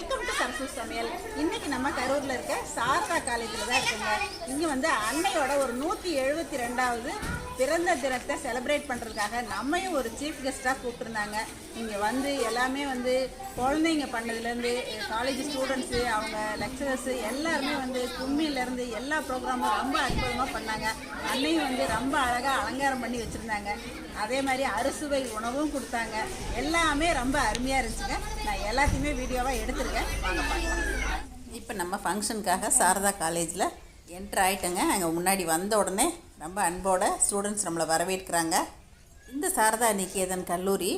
Welcome to Sarasu சமையல். இன்னைக்கு நம்ம கரூரில் இருக்க சாரதா காலேஜில் தான் இருக்குங்க. இங்கே வந்து அன்னையோட ஒரு நூற்றி எழுபத்தி ரெண்டாவது பிறந்த தினத்தை செலிப்ரேட் பண்ணுறதுக்காக நம்மையும் ஒரு சீஃப் கெஸ்ட்டாக கூப்பிட்டுருந்தாங்க. இங்கே வந்து எல்லாமே வந்து குழந்தைங்க பண்ணதுலேருந்து காலேஜ் ஸ்டூடெண்ட்ஸு அவங்க லெக்சரர்ஸு எல்லாருமே வந்து கும்மியிலேருந்து எல்லா ப்ரோக்ராமும் ரொம்ப அற்புதமாக பண்ணாங்க. அன்னையும் வந்து ரொம்ப அழகாக அலங்காரம் பண்ணி வச்சுருந்தாங்க. அதே மாதிரி அறுசுவை உணவும் கொடுத்தாங்க. எல்லாமே ரொம்ப அருமையாக இருந்துச்சுங்க. நான் எல்லாத்தையுமே வீடியோவாக எடுத்திருக்கேன். வாங்க பார்க்கலாம். இப்போ நம்ம ஃபங்க்ஷனுக்காக சாரதா காலேஜில் என்ட்ரு ஆகிட்டேங்க அங்கே முன்னாடி வந்த உடனே ரொம்ப அன்போட ஸ்டூடெண்ட்ஸ் நம்மளை வரவேற்கிறாங்க. இந்த சாரதா நிகேதன் கல்லூரி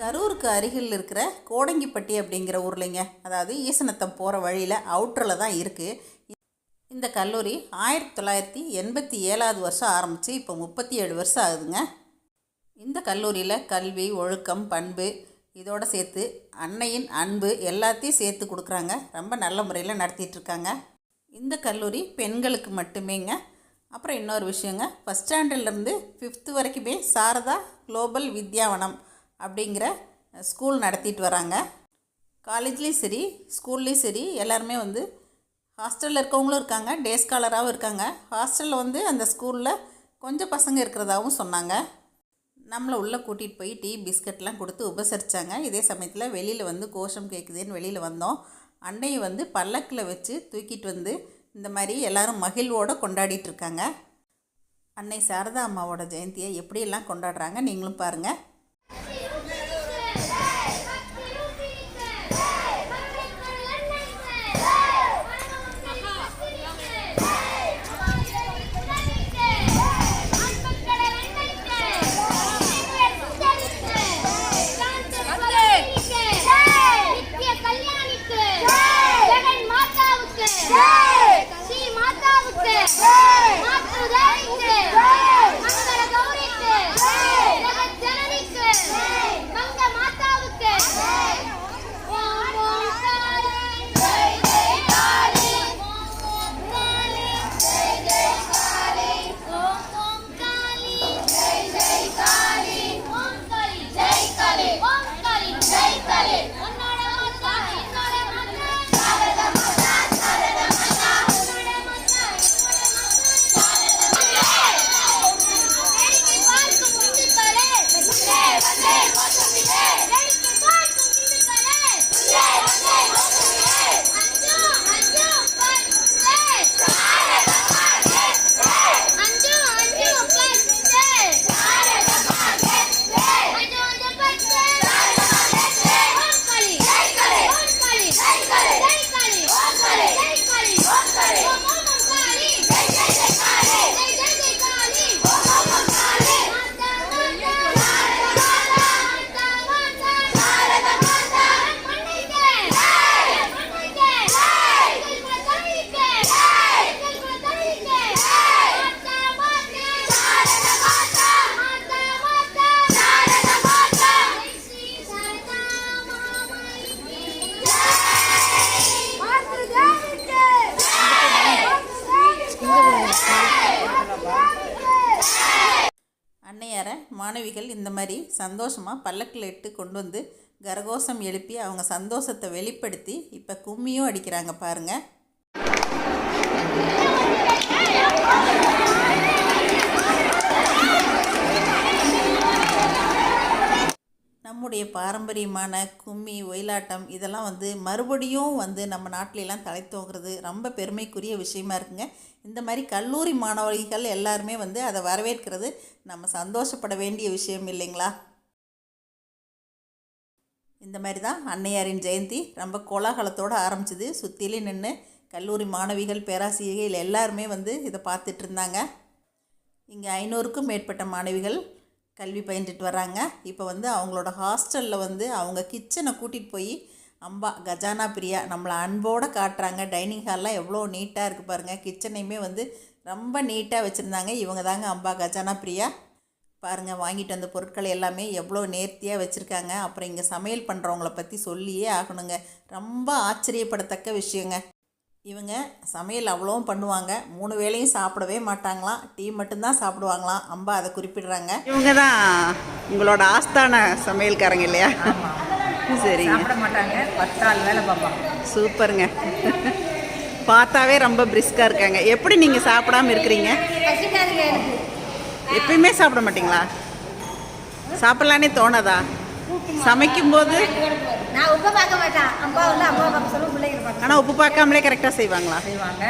கரூருக்கு அருகில் இருக்கிற கோடங்கிப்பட்டி அப்படிங்கிற ஊர்லைங்க. அதாவது ஈசனத்தம் போகிற வழியில் அவுட்டரில் தான் இருக்குது இந்த கல்லூரி ஆயிரத்தி தொள்ளாயிரத்தி எண்பத்தி ஏழாவது வருஷம் ஆரம்பித்து இப்போ முப்பத்தி ஏழு வருஷம் ஆகுதுங்க. இந்த கல்லூரியில் கல்வி ஒழுக்கம் பண்பு இதோடு சேர்த்து அன்னையின் அன்பு எல்லாத்தையும் சேர்த்து கொடுக்குறாங்க. ரொம்ப நல்ல முறையில் நடத்திட்டுருக்காங்க இந்த கல்லூரி பெண்களுக்கு மட்டுமேங்க அப்புறம் இன்னொரு விஷயங்க ஃபஸ்ட் ஸ்டாண்டர்ட்லேருந்து ஃபிஃப்த்து வரைக்குமே சாரதா குளோபல் வித்யாவனம் அப்படிங்கிற ஸ்கூல் நடத்திட்டு வராங்க. காலேஜ்லேயும் சரி ஸ்கூல்லேயும் சரி எல்லாருமே வந்து ஹாஸ்டலில் இருக்கவங்களும் இருக்காங்க டே ஸ்காலராகவும் இருக்காங்க. ஹாஸ்டலில் வந்து அந்த ஸ்கூலில் கொஞ்சம் பசங்க இருக்கிறதாகவும் சொன்னாங்க. நம்மளை உள்ளே கூட்டிகிட்டு போய் டீ பிஸ்கட்லாம் கொடுத்து உபசரித்தாங்க இதே சமயத்தில் வெளியில் வந்து கோஷம் கேட்குதுன்னு வெளியில் வந்தோம். அன்னையை வந்து பல்லக்கில் வச்சு தூக்கிட்டு வந்து இந்த மாதிரி எல்லாரும் மகிழ்வோடு கொண்டாடிட்டு இருக்காங்க அன்னை சாரதா அம்மாவோட ஜெயந்தியை எப்படியெல்லாம் கொண்டாடுறாங்க நீங்களும் பாருங்கள் சந்தோஷமாக பல்லக்கில் இட்டு கொண்டு வந்து கரகோஷம் எழுப்பி அவங்க சந்தோஷத்தை வெளிப்படுத்தி இப்போ கும்மியும் அடிக்கிறாங்க பாருங்கள் நம்முடைய பாரம்பரியமான கும்மி ஒயிலாட்டம் இதெல்லாம் வந்து மறுபடியும் வந்து நம்ம நாட்டிலலாம் தலை தோங்குறது ரொம்ப பெருமைக்குரிய விஷயமா இருக்குங்க. இந்த மாதிரி கல்லூரி மாணவர்கள் எல்லாருமே வந்து அதை வரவேற்கிறது நம்ம சந்தோஷப்பட வேண்டிய விஷயம் இல்லைங்களா? இந்த மாதிரி தான் அன்னையாரின் ஜெயந்தி ரொம்ப கோலாகலத்தோடு ஆரம்பிச்சது. சுற்றிலே நின்று கல்லூரி மாணவிகள் பேராசிரியர்கள் எல்லாருமே வந்து இதை பார்த்துட்டு இருந்தாங்க. இங்கே ஐநூறுக்கும் மேற்பட்ட மாணவிகள் கல்வி பயின்றுட்டு வராங்க. இப்போ வந்து அவங்களோட ஹாஸ்டலில் வந்து அவங்க கிச்சனை கூட்டிகிட்டு போய் அம்பா கஜானா பிரியா நம்மளை அன்போடு காட்டுறாங்க. டைனிங் ஹால்லாம் எவ்வளோ நீட்டாக இருக்குது பாருங்கள் கிச்சனையுமே வந்து ரொம்ப நீட்டாக வச்சுருந்தாங்க. இவங்க தாங்க அம்பா கஜானா பிரியா. பாருங்கள் வாங்கிட்டு வந்த பொருட்கள் எல்லாமே எவ்வளோ நேர்த்தியாக வச்சுருக்காங்க. அப்புறம் இங்கே சமையல் பண்ணுறவங்கள பற்றி சொல்லியே ஆகணுங்க. ரொம்ப ஆச்சரியப்படத்தக்க விஷயங்க. இவங்க சமையல் அவ்வளோவும் பண்ணுவாங்க. மூணு வேளையும் சாப்பிடவே மாட்டாங்களாம். டீ மட்டும்தான் சாப்பிடுவாங்களாம். அம்பா அதை குறிப்பிடுறாங்க. இவங்க தான் உங்களோட ஆஸ்தான சமையல்காரங்க இல்லையா? சரிங்க. சாப்பிட மாட்டாங்க. பத்தாள் வேலை பார்ப்பாங்க. சூப்பருங்க. பார்த்தாவே ரொம்ப பிரிஸ்காக இருக்காங்க. எப்படி நீங்கள் சாப்பிடாம இருக்கிறீங்க? எப்பயுமே சாப்பிட மாட்டீங்களா? சாப்பிட்லானே தோணாதா? சமைக்கும்போது நான் உப்பை பார்க்க மாட்டேன். அப்பா வந்து அம்மா பார்க்க சொல்லும் பிள்ளைங்க பார்க்க ஆனால் உப்பு பார்க்காமலே கரெக்டாக செய்வாங்களா? செய்வாங்க.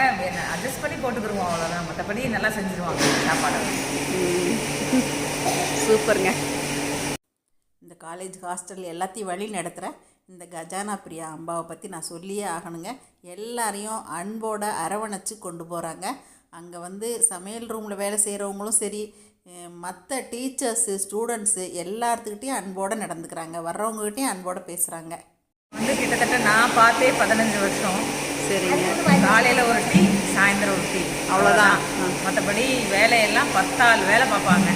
அட்ஜஸ்ட் பண்ணி போட்டுக்கிருவோம் அவ்வளோதான் மற்றபடி நல்லா செஞ்சுருவாங்க சாப்பாடு. சூப்பருங்க. இந்த காலேஜ் ஹாஸ்டல் எல்லாத்தையும் வழி நடத்துகிற இந்த கஜானா பிரியா அம்பாவை பற்றி நான் சொல்லியே ஆகணுங்க. எல்லாரையும் அன்போட அரவணைச்சு கொண்டு போகிறாங்க அங்கே வந்து சமையல் ரூமில் வேலை செய்கிறவங்களும் சரி மற்ற டீச்சர்ஸு ஸ்டூடெண்ட்ஸு எல்லாத்துக்கிட்டேயும் அன்போடு நடந்துக்கிறாங்க. வர்றவங்ககிட்டயும் அன்போடு பேசுகிறாங்க வந்து கிட்டத்தட்ட நான் பார்த்தே பதினஞ்சு வருஷம். சரிங்க. காலையில் ஒரு டீ சாயந்தரம் ஒரு டீ. அவ்வளோதான். மற்றபடி வேலையெல்லாம் பத்தாள் வேலை பார்ப்பாங்க.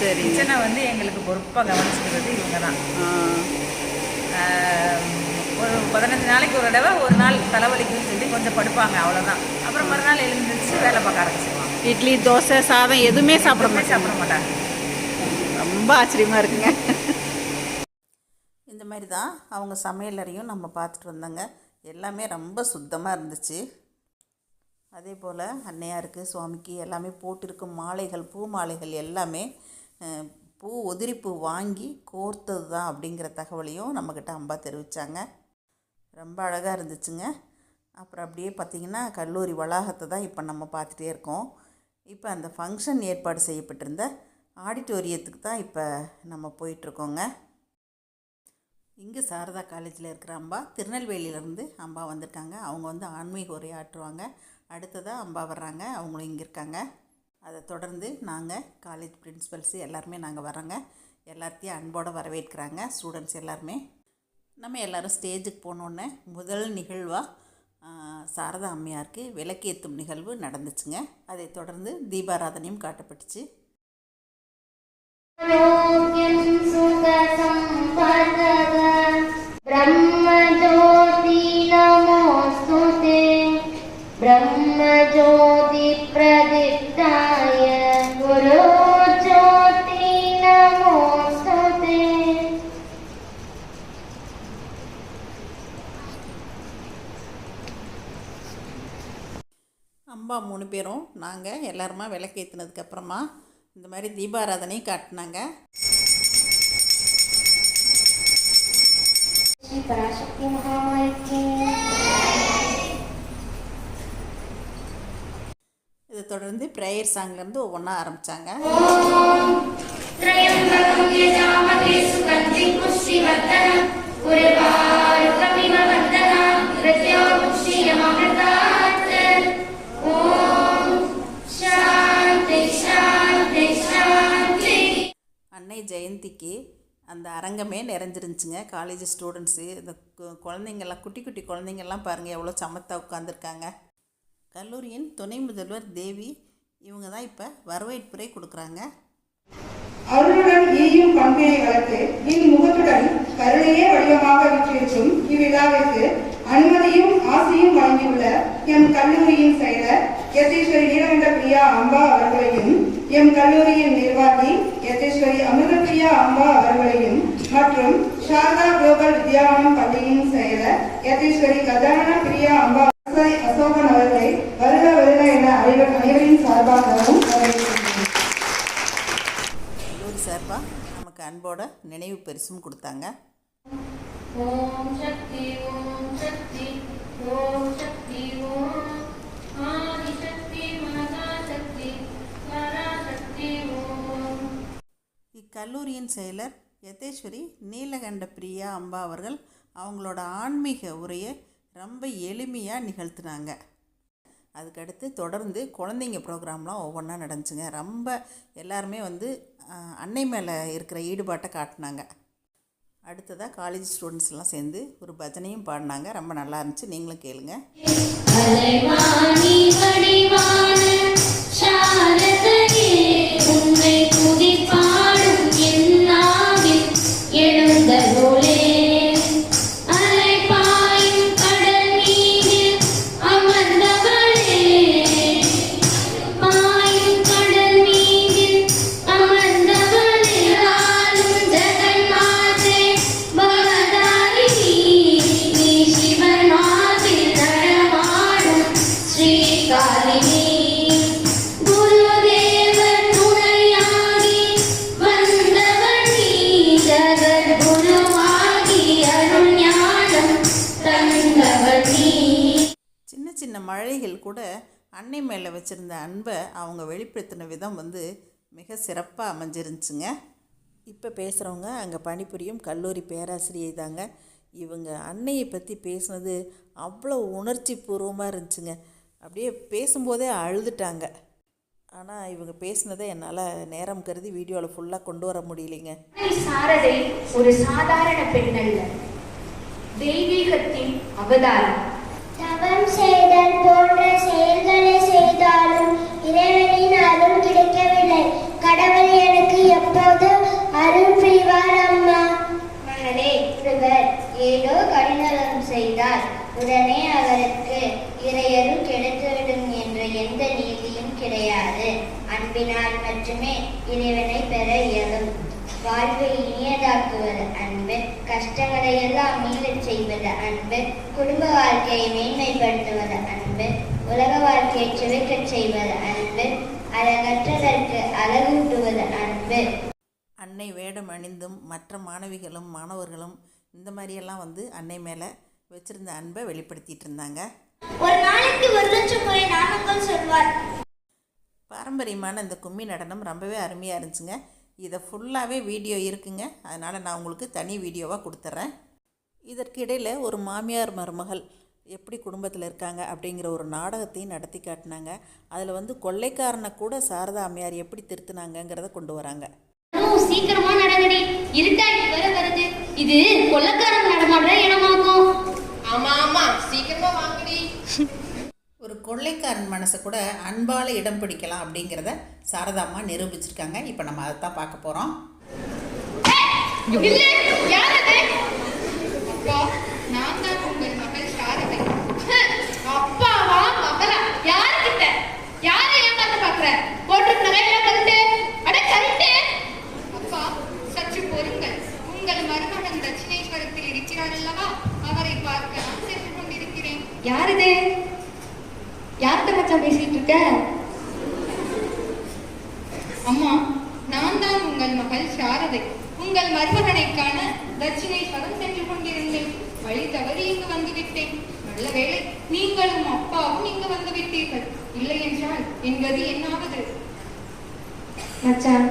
சரிங்க கிச்சனை வந்து எங்களுக்கு பொறுப்பாக கவனிச்சுக்கிறது இவங்க தான் ஒரு பதினஞ்சு நாளைக்கு ஒரு தடவை ஒரு நாள் தலைவலிக்குன்னு சொல்லி கொஞ்சம் படுப்பாங்க. அவ்வளோதான் அப்புறம் மறுநாள் எழுந்திரிச்சு வேலை பார்க்க ஆரம்பிச்சிருவாங்க. இட்லி தோசை சாதம் எதுவுமே சாப்பிட மாட்டாங்க. சாப்பிட மாட்டாங்க. ரொம்ப ஆச்சரியமாக இருக்குங்க. இந்த மாதிரி தான் அவங்க சமையலறையும் நம்ம பார்த்துட்டு வந்தோங்க. எல்லாமே ரொம்ப சுத்தமாக இருந்துச்சு. அதே போல் அன்னையாருக்கு சுவாமிக்கு எல்லாமே போட்டிருக்கும் மாலைகள் பூ மாலைகள் எல்லாமே பூ உதிரிப்பூ வாங்கி கோர்த்தது தான் அப்படிங்கிற தகவலையும் நம்மக்கிட்ட அம்பா தெரிவித்தாங்க ரொம்ப அழகாக இருந்துச்சுங்க. அப்புறம் அப்படியே பார்த்திங்கன்னா கல்லூரி வளாகத்தை தான் இப்போ நம்ம பார்த்துட்டே இருக்கோம். இப்போ அந்த ஃபங்க்ஷன் ஏற்பாடு செய்யப்பட்டிருந்த ஆடிட்டோரியத்துக்கு தான் இப்போ நம்ம போயிட்டுருக்கோங்க. இங்கே சாரதா காலேஜில் இருக்கிற அம்பா திருநெல்வேலியிலேருந்து அம்பா வந்திருக்காங்க அவங்க வந்து ஆன்மீக உரையாற்றுவாங்க. அடுத்ததாக அம்பா வர்றாங்க. அவங்களும் இங்கே இருக்காங்க. அதை தொடர்ந்து நாங்கள் காலேஜ் பிரின்ஸிபல்ஸு எல்லாருமே நாங்கள் வரோங்க எல்லாத்தையும் அன்போடு வரவேற்கிறாங்க. ஸ்டூடெண்ட்ஸ் எல்லாருமே. நம்ம எல்லோரும் ஸ்டேஜுக்கு போனோன்னே முதல் நிகழ்வாக சாரதா அம்மையாருக்கு விளக்கேற்றும் நிகழ்வு நடந்துச்சுங்க. அதைத் தொடர்ந்து தீபாராதனையும் காட்டப்பட்டுச்சு. ஆரோக்கியம் சுக அம்மா மூணு பேரும் நாங்கள் எல்லாருமா விளக்கேற்றினதுக்கப்புறமா இந்த மாதிரி தீபாராதனையும் காட்டினாங்க. இதை தொடர்ந்து ப்ரேயர் சாங்லேருந்து ஒவ்வொன்றா ஆரம்பித்தாங்க ஒரு ஜெயந்திக்கு அந்த அரங்கமே நிறைஞ்சிருந்துச்சுங்க. காலேஜ் ஸ்டூடெண்ட்ஸு இந்த கு- குழந்தைங்கெல்லாம் குட்டி குட்டி குழந்தைங்கள்லாம் பாருங்கள் எவ்வளோ சமத்தா உட்காந்துருக்காங்க கல்லூரியின் துணை முதல்வர் தேவி இவங்க தான் இப்போ வரவேற்புரை கொடுக்குறாங்க. அருளுடன் ஈயும் பண்பினை வளர்த்து இன்முகத்துடன் கருணையே வடிவமாக விற்றிருக்கும் இவ்விழாவிற்கு அனுமதியும் ஆசையும் வழங்கியுள்ள எம் கல்லூரியின் செயலர் யதீஸ்வரி நீலகண்ட பிரியா அம்பா அவர்களையும் எம் கல்லூரியின் நிர்வாகி யதேஸ்வரி அமிர்தபிரியா அம்பா அவர்களையும் மற்றும் சாரதா குளோபல் வித்யாவனம் பள்ளியின் செயலர் யதேஸ்வரி கதானா பிரியா அம்பா அசோகன் அவர்களை வருக வருக என அனைவர் அனைவரின் சார்பாகவும் கல்லூரி சார்பாக நமக்கு அன்போட நினைவு பரிசும் கொடுத்தாங்க. ஓம் சக்தி ஓம் சக்தி ஓம் சக்தி ஓம் இக்கல்லூரியின் செயலர் யதேஸ்வரி நீலகண்ட பிரியா அம்பா அவர்கள் அவங்களோட ஆன்மீக உரையை ரொம்ப எளிமையாக நிகழ்த்தினாங்க. அதுக்கடுத்து தொடர்ந்து குழந்தைங்க ப்ரோக்ராம்லாம் ஒவ்வொன்றா நடந்துச்சுங்க. ரொம்ப எல்லாருமே வந்து அன்னை மேலே இருக்கிற ஈடுபாட்டை காட்டினாங்க. அடுத்ததாக காலேஜ் ஸ்டூடெண்ட்ஸ்லாம் சேர்ந்து ஒரு பஜனையும் பாடினாங்க. ரொம்ப நல்லா இருந்துச்சு. நீங்களும் கேளுங்கள் கூட அன்னை மேலே வச்சுருந்த அன்பை அவங்க வெளிப்படுத்தின விதம் வந்து மிக சிறப்பாக அமைஞ்சிருந்துச்சுங்க. இப்போ பேசுகிறவங்க அங்கே பணிபுரியும் கல்லூரி பேராசிரியை தாங்க. இவங்க அன்னையை பற்றி பேசுனது அவ்வளோ உணர்ச்சி பூர்வமாக இருந்துச்சுங்க. அப்படியே பேசும்போதே அழுதுட்டாங்க. ஆனால் இவங்க பேசுனதை என்னால் நேரம் கருதி வீடியோவில் ஃபுல்லாக கொண்டு வர முடியலைங்க. சாரதை ஒரு சாதாரண பெண் அல்ல. தெய்வீகத்தின் அவதாரம். தவம் செய்தல் போன்ற கடவுள் எனக்கு எப்போது அருள் புரிவார் அம்மா? மகளே ஒருவர் ஏதோ கடினலம் செய்தால் உடனே அவருக்கு இறையரும் கிடைத்துவிடும் என்ற எந்த நீதியும் கிடையாது. அன்பினால் மட்டுமே இறைவனை பெற இயலும். வாழ்வை இனியதாக்குவது அன்பு கஷ்டங்களை எல்லாம் மீளச் செய்வது அன்பு குடும்ப வாழ்க்கையை மேன்மைப்படுத்துவது அன்பு உலக வாழ்க்கையை சுவைக்கச் செய்வது அன்பு அழகற்றதற்கு அழகூட்டுவது அன்பு. அன்னை வேடம் அணிந்தும் மற்ற மாணவிகளும் மாணவர்களும் இந்த மாதிரியெல்லாம் வந்து அன்னை மேலே வச்சுருந்த அன்பை வெளிப்படுத்திட்டு இருந்தாங்க. ஒரு நாளைக்கு ஒரு லட்சம் முறை நாமங்கள் சொல்வார். பாரம்பரியமான இந்த கும்மி நடனம் ரொம்பவே அருமையாக இருந்துச்சுங்க. இதை ஃபுல்லாகவே வீடியோ இருக்குங்க. அதனால் நான் உங்களுக்கு தனி வீடியோவாக கொடுத்துட்றேன் இதற்கு இடையில் ஒரு மாமியார் மருமகள் எப்படி குடும்பத்தில் இருக்காங்க அப்படிங்கிற ஒரு நாடகத்தையும் நடத்தி காட்டினாங்க. அதில் வந்து கொள்ளைக்காரனை கூட சாரதா அம்மையார் எப்படி திருத்தினாங்கங்கிறத கொண்டு வராங்க. சீக்கிரமா நடங்கடி இருட்டாடி வர வருது இது கொள்ளக்காரன் நடமாடுற இடமாகும் ஆமா ஆமா. சீக்கிரமா வாங்கடி. ஒரு கொள்ளைக்காரன் மனசை கூட அன்பால் இடம் பிடிக்கலாம் அப்படிங்கிறத சாரதாம்மா நிரூபிச்சிருக்காங்க. இப்போ நம்ம அதை தான் பார்க்க போகிறோம் நான் தான் உங்கள் மகள். அப்பாவா மகளா யாருக்கிட்ட யாரை ஏமாத்த பாக்குற போட்டு நகையெல்லாம் கருட்டு அட கருட்டு அப்பா சற்று பொறுங்கள் உங்கள் மருமகன் தட்சிணேஸ்வரத்தில் இருக்கிறார் அல்லவா அவரை பார்க்க நான் சென்று கொண்டிருக்கிறேன் யார் யார்கிட்ட மச்சான் பேசிட்டு இருக்க அம்மா நான் தான் உங்கள் மகள் சாரதை. உங்கள் மருமகனை காண தட்சிணேஸ்வரம் சென்று கொண்டிருந்தேன். வழி தவறி இங்கு வந்து விட்டேன் நல்ல வேளை நீங்களும் அப்பாவும் இங்கு வந்து விட்டீர்கள் இல்லை என்றால் என் கதி என்னாவது? மச்சான்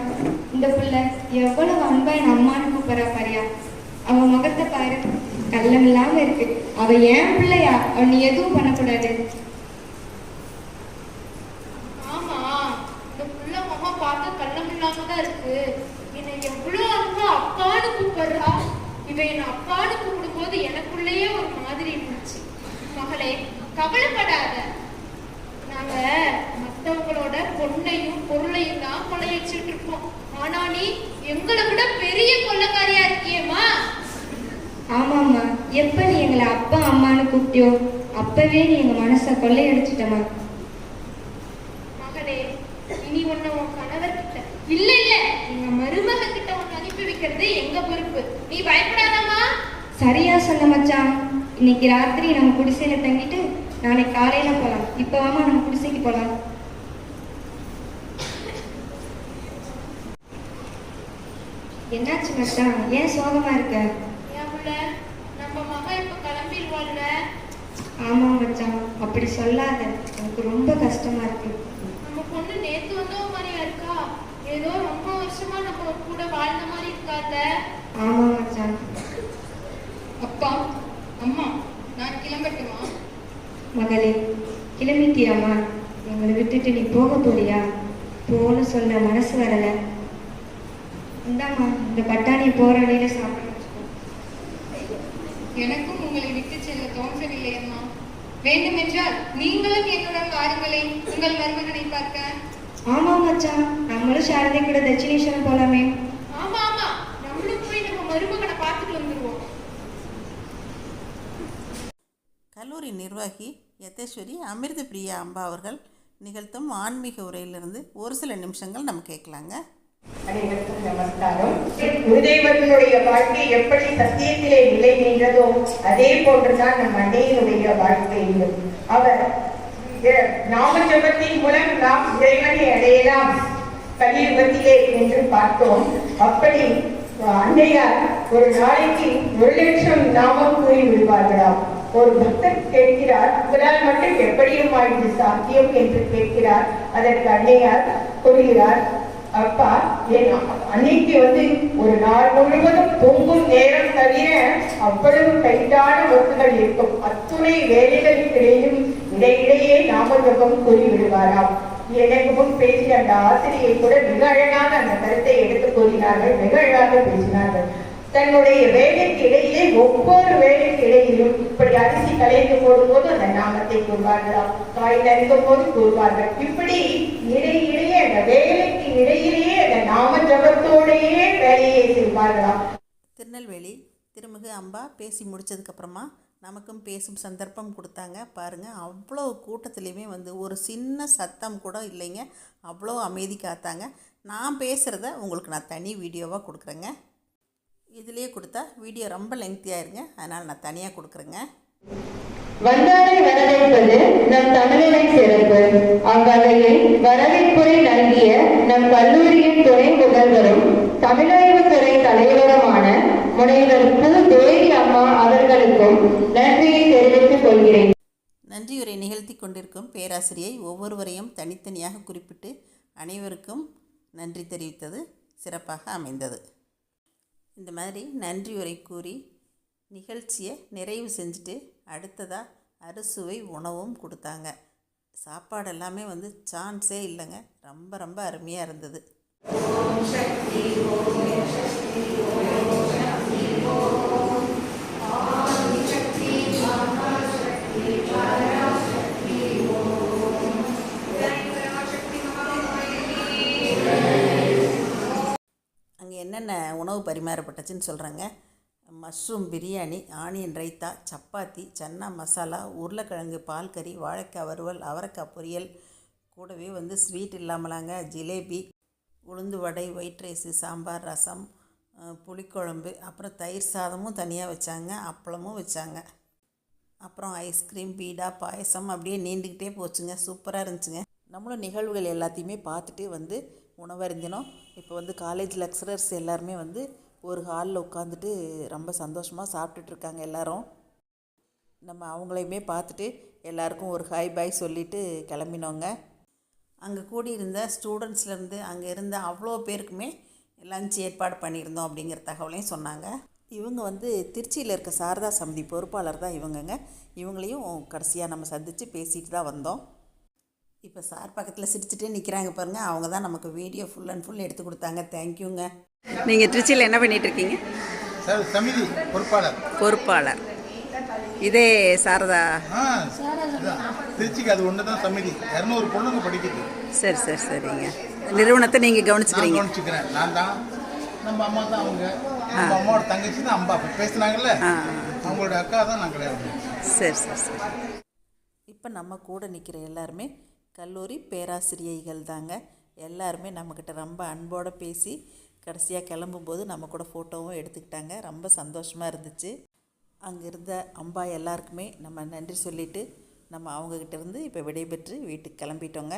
இந்த புள்ள எவ்வளவு அன்பா என் அம்மான்னு கூப்பிடுறா பாரியா அவ முகத்தை பாரு கள்ளம் இல்லாம இருக்கு. அவ ஏன் பிள்ளையா? அவன் எதுவும் பண்ணக்கூடாது ஆமா இந்த புள்ள முகம் பார்க்க கள்ளம் இல்லாம தான் இருக்கு என்னை எவ்வளவு அன்பா அப்பான்னு கூப்பிடுறா இவ என்ன அப்பான்னு கூப்பிடும்போது எனக்குள்ளேயே ஒரு மாதிரி இருந்துச்சு மகளே கவலைப்படாத. நாங்க மத்தவங்களோட பொண்ணையும் பொருளையும் தான் கொள்ளையடிச்சிட்டு இருப்போம் ஆனா நீ எங்களை விட பெரிய கொள்ளக்காரியா இருக்கியேம்மா. ஆமாம்மா. எப்ப நீ எங்களை அப்பா அம்மான்னு கூப்பிட்டியோ அப்பவே நீ எங்க மனசை கொள்ளையடிச்சிட்டமா மகளே இனி உன்னை உன் கணவர் கிட்ட இல்ல இல்ல எங்க மருமக கிட்ட உன்னை அனுப்பி வைக்கிறது எங்க பொறுப்பு? நீ பயப்படாதம்மா. சரியா சொன்ன மச்சான். இன்னைக்கு ராத்திரி நம்ம குடிசையில தங்கிட்டு நாளைக்கு காலையில போலாம். இப்ப வாமா நம்ம குடிசைக்கு போலாம். என்னாச்சு மச்சான்? ஏன் சோகமா இருக்க? நம்ம மக இப்ப கிளம்பிடுவாள்ல ஆமா மச்சான். அப்படி சொல்லாத. எனக்கு ரொம்ப கஷ்டமா இருக்கு. நம்ம பொண்ணு நேத்து வந்தவ மாதிரியா இருக்கா? ஏதோ ரொம்ப வருஷமா நம்ம கூட வாழ்ந்த மாதிரி இருக்காத. ஆமா மச்சான் அப்பா அம்மா நான் கிளம்பட்டுமா மகளே கிளம்பிட்டியாம்மா எங்களை விட்டுட்டு நீ போக போறியா? போன்னு சொல்ல மனசு வரல. இந்தாம்மா இந்த பட்டாணியை போற வழியில சாப்பிட. எனக்கும் உங்களை விட்டு செல்ல தோன்றவில்லை அம்மா. வேண்டுமென்றால் நீங்களும் என்னுடன் வாருங்களேன் உங்கள் மருமகனை பார்க்க. ஆமா மச்சான் நம்மளும் சாரதை கூட தட்சிணேஸ்வரம் போலாமே. ஆமா ஆமா. நம்மளும் போய் நம்ம மருமகனை பார்த்துட்டு வந்துருவோம். கல்லூரி நிர்வாகி யதேஸ்வரி அமிர்த பிரியா அம்பா அவர்கள் நிகழ்த்தும் ஆன்மீக உரையிலிருந்து ஒரு சில நிமிஷங்கள் நம்ம கேட்கலாங்க. அனைவருக்கும் நமஸ்காரம். குருதெய்வத்தினுடைய வாழ்க்கை எப்படி சத்தியத்திலே நிலை நின்றதோ அதே போன்றுதான் நம் அன்னையினுடைய வாழ்க்கையிலும். அவர் அஹ், நாம ஜபத்தின் மூலம் நாம் இறைவனை அடையலாம். கலியுகத்திலே என்று பார்த்தோம். அப்படி அன்னையார் ஒரு நாளைக்கு ஒரு லட்சம் நாமம் கூறி விடுவார்களாம். ஒரு பக்தர் கேட்கிறார் உங்களால் மட்டும் எப்படியுமா இது சாத்தியம்? என்று கேட்கிறார். அதற்கு அன்னையார் கூறுகிறார் அப்பா என் அன்னைக்கு வந்து ஒரு நாள் முழுவதும் பொங்கும் நேரம் தவிர அவ்வளவு கைதான ஒத்துகள் இருக்கும். அத்துணை வேலைகளுக்கிடையிலும் இடையிடையே நாமஜபம் கூறிவிடுவாராம். எனக்கு முன் பேசிய அந்த ஆசிரியை கூட மிக அழகாக அந்த கருத்தை எடுத்து கூறினார்கள் மிக அழகாக பேசினார்கள். தன்னுடைய வேலைக்கு இடையிலே ஒவ்வொரு வேலைக்கு இடையிலும் இப்படி அரிசி கலைந்து போடும்போது அந்த நாமத்தை கூறுவார்களாம். காய் நறுக்கும் போது கூறுவார்கள். இப்படி இடையிலேயே அந்த வேலைக்கு இடையிலேயே அந்த நாம ஜபத்தோடையே வேலையை செய்வார்களாம். திருநெல்வேலி திருமிகு அம்பா பேசி முடிச்சதுக்கப்புறமா நமக்கும் பேசும் சந்தர்ப்பம் கொடுத்தாங்க. பாருங்கள் அவ்வளோ கூட்டத்துலேயுமே வந்து ஒரு சின்ன சத்தம் கூட இல்லைங்க. அவ்வளோ அமைதி காத்தாங்க. நான் பேசுகிறத உங்களுக்கு நான் தனி வீடியோவாக கொடுக்குறேங்க. இதுலேயே கொடுத்தா வீடியோ ரொம்ப லெங்க்த்தியாக இருங்க. அதனால் நான் தனியாக கொடுக்குறேங்க. வந்தாரை வரவேற்பது நம் தமிழரின் சிறப்பு. அவ்வகையில் வரவேற்புரை நல்கிய நம் கல்லூரியின் துணை முதல்வரும் தமிழறிவுத்துறை தலைவருமான முனைவர் பு. தேவி அம்மா அவர்களுக்கும் நன்றியை தெரிவித்துக் கொள்கிறேன். நன்றியுரை நிகழ்த்தி கொண்டிருக்கும் பேராசிரியை ஒவ்வொருவரையும் தனித்தனியாக குறிப்பிட்டு அனைவருக்கும் நன்றி தெரிவித்தது சிறப்பாக அமைந்தது. இந்த மாதிரி நன்றியுரை கூறி நிகழ்ச்சியை நிறைவு செஞ்சுட்டு அடுத்ததாக அறுசுவை உணவும் கொடுத்தாங்க. சாப்பாடு எல்லாமே வந்து சான்ஸே இல்லைங்க. ரொம்ப ரொம்ப அருமையாக இருந்தது. என்னென்ன உணவு பரிமாறப்பட்டுச்சுன்னு சொல்கிறாங்க மஷ்ரூம் பிரியாணி ஆனியன் ரைத்தா சப்பாத்தி சன்னா மசாலா உருளைக்கிழங்கு பால் கறி வாழைக்காய் வறுவல் அவரைக்காய் பொரியல். கூடவே வந்து ஸ்வீட் இல்லாமலாங்க ஜிலேபி உளுந்து வடை ஒயிட் ரைஸு சாம்பார் ரசம் புளிக்குழம்பு அப்புறம் தயிர் சாதமும் தனியாக வச்சாங்க அப்பளமும் வச்சாங்க. அப்புறம் ஐஸ்கிரீம் பீடா பாயசம் அப்படியே நீண்டுக்கிட்டே போச்சுங்க. சூப்பராக இருந்துச்சுங்க. நம்மளும் நிகழ்வுகள் எல்லாத்தையுமே பார்த்துட்டு வந்து உணவருந்தினோம். இப்போ வந்து காலேஜ் லெக்சரர்ஸ் எல்லாருமே வந்து ஒரு ஹாலில் உட்காந்துட்டு ரொம்ப சந்தோஷமாக சாப்பிட்டுட்ருக்காங்க எல்லாரும். நம்ம அவங்களையுமே பார்த்துட்டு எல்லாருக்கும் ஒரு ஹாய் பாய் சொல்லிவிட்டு கிளம்பினோங்க. அங்கே கூடியிருந்த ஸ்டூடெண்ட்ஸ்லேருந்து அங்கே இருந்த அவ்வளோ பேருக்குமே லஞ்ச் ஏற்பாடு பண்ணியிருந்தோம் அப்படிங்கிற தகவலையும் சொன்னாங்க. இவங்க வந்து திருச்சியில் இருக்க சாரதா சமிதி பொறுப்பாளர் தான் இவங்கங்க. இவங்களையும் கடைசியாக நம்ம சந்தித்து பேசிட்டு தான் வந்தோம். இப்போ சார் பக்கத்தில் சிரிச்சுட்டே நிற்கிறாங்க பாருங்கள் அவங்க தான் நமக்கு வீடியோ ஃபுல் அண்ட் ஃபுல் எடுத்து கொடுத்தாங்க. தேங்க்யூங்க நீங்கள் திருச்சியில் என்ன பண்ணிட்டு இருக்கீங்க சார் சமிதி பொறுப்பாளர். பொறுப்பாளர். இதே சாரதா. திருச்சிக்கு அது ஒன்று தான் சமிதி. இரநூறு பொண்ணுங்க படிக்குது. சரி சரி சரிங்க. நிறுவனத்தை நீங்கள் கவனிச்சுக்கிறீங்க. கவனிச்சுக்கிறேன். நான் தான். நம்ம அம்மா தான் அவங்க. நம்ம அம்மாவோட தங்கச்சி தான் அம்பா. இப்போ பேசுனாங்கல்ல? ஆ. அவங்களோட அக்கா தான் நான் கல்யாணம் சரி சரி சரி. இப்போ நம்ம கூட நிற்கிற எல்லாருமே கல்லூரி பேராசிரியைகள் தாங்க. எல்லாருமே நம்மக்கிட்ட ரொம்ப அன்போடு பேசி கடைசியாக கிளம்பும்போது நம்ம கூட ஃபோட்டோவும் எடுத்துக்கிட்டாங்க. ரொம்ப சந்தோஷமாக இருந்துச்சு. அங்கே இருந்த அம்பா எல்லாருக்குமே நம்ம நன்றி சொல்லிட்டு நம்ம அவங்கக்கிட்ட இருந்து இப்போ விடைபெற்று வீட்டுக்கு கிளம்பிட்டோங்க.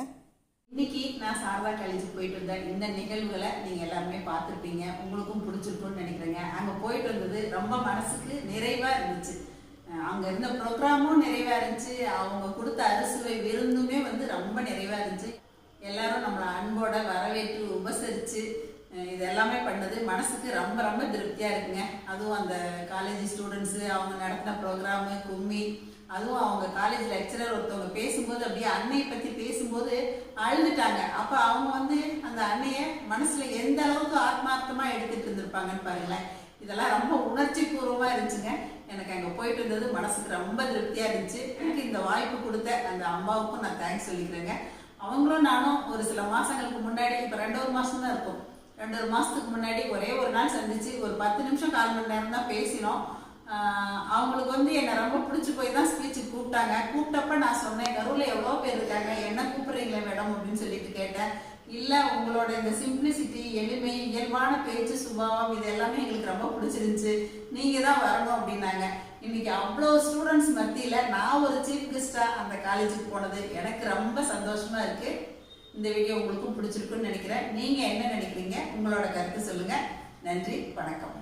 இன்னைக்கு நான் சாரதா காலேஜுக்கு போயிட்டு வந்தேன். இந்த நிகழ்வுகளை நீங்கள் எல்லாருமே பார்த்துருப்பீங்க. உங்களுக்கும் பிடிச்சிருக்கும்னு நினைக்கிறேங்க. அங்கே போயிட்டு வந்தது ரொம்ப மனசுக்கு நிறைவாக இருந்துச்சு. அங்க இருந்த ப்ரோக்ராமும் நிறைவா இருந்துச்சு அவங்க கொடுத்த அறுசுவை விருந்துமே வந்து ரொம்ப நிறைவா இருந்துச்சு எல்லாரும் நம்மளை அன்போட வரவேற்று உபசரிச்சு இது எல்லாமே பண்ணது மனசுக்கு ரொம்ப ரொம்ப திருப்தியா இருக்குங்க. அதுவும் அந்த காலேஜ் ஸ்டூடெண்ட்ஸு அவங்க நடத்தின ப்ரோக்ராமு கும்மி அதுவும் அவங்க காலேஜ் லெக்சரர் ஒருத்தவங்க பேசும்போது அப்படியே அன்னையை பற்றி பேசும்போது அழுதுட்டாங்க. அப்போ அவங்க வந்து அந்த அன்னையை மனசில் எந்த அளவுக்கு ஆத்மார்த்தமாக எடுத்துட்டு இருந்திருப்பாங்கன்னு பாருங்களேன். இதெல்லாம் ரொம்ப உணர்ச்சி பூர்வமாக இருந்துச்சுங்க. எனக்கு அங்கே போயிட்டு இருந்தது. மனசுக்கு ரொம்ப திருப்தியாக இருந்துச்சு. எனக்கு இந்த வாய்ப்பு கொடுத்த அந்த அம்மாவுக்கும் நான் தேங்க்ஸ் சொல்லிக்கிறேங்க. அவங்களும் நானும் ஒரு சில மாதங்களுக்கு முன்னாடி இப்போ ரெண்டு ஒரு மாதம் தான் இருக்கும். ரெண்டு ஒரு மாதத்துக்கு முன்னாடி ஒரே ஒரு நாள் சந்திச்சு ஒரு பத்து நிமிஷம் கால் மணி நேரம் தான் பேசினோம். அவங்களுக்கு வந்து என்னை ரொம்ப பிடிச்சி போய் தான் ஸ்பீச்சுக்கு கூப்பிட்டாங்க. கூப்பிட்டப்ப நான் சொன்னேன் கருவில் எவ்வளோ பேர் இருக்காங்க. என்ன கூப்பிட்றீங்களே மேடம்? அப்படின்னு சொல்லிட்டு கேட்டேன். இல்லை உங்களோட இந்த சிம்பிளிசிட்டி எளிமை இயல்பான பேச்சு சுபாவம் இது எல்லாமே எங்களுக்கு ரொம்ப பிடிச்சிருந்துச்சு. நீங்கள் தான் வரணும் அப்படின்னாங்க. இன்னைக்கு அவ்வளோ ஸ்டூடெண்ட்ஸ் மத்தியில் நான் ஒரு சீஃப் கெஸ்ட்டாக அந்த காலேஜுக்கு போனது. எனக்கு ரொம்ப சந்தோஷமாக இருக்குது இந்த வீடியோ உங்களுக்கும் பிடிச்சிருக்குன்னு நினைக்கிறேன். நீங்கள் என்ன நினைக்கிறீங்க? உங்களோட கருத்து சொல்லுங்கள் நன்றி வணக்கம்.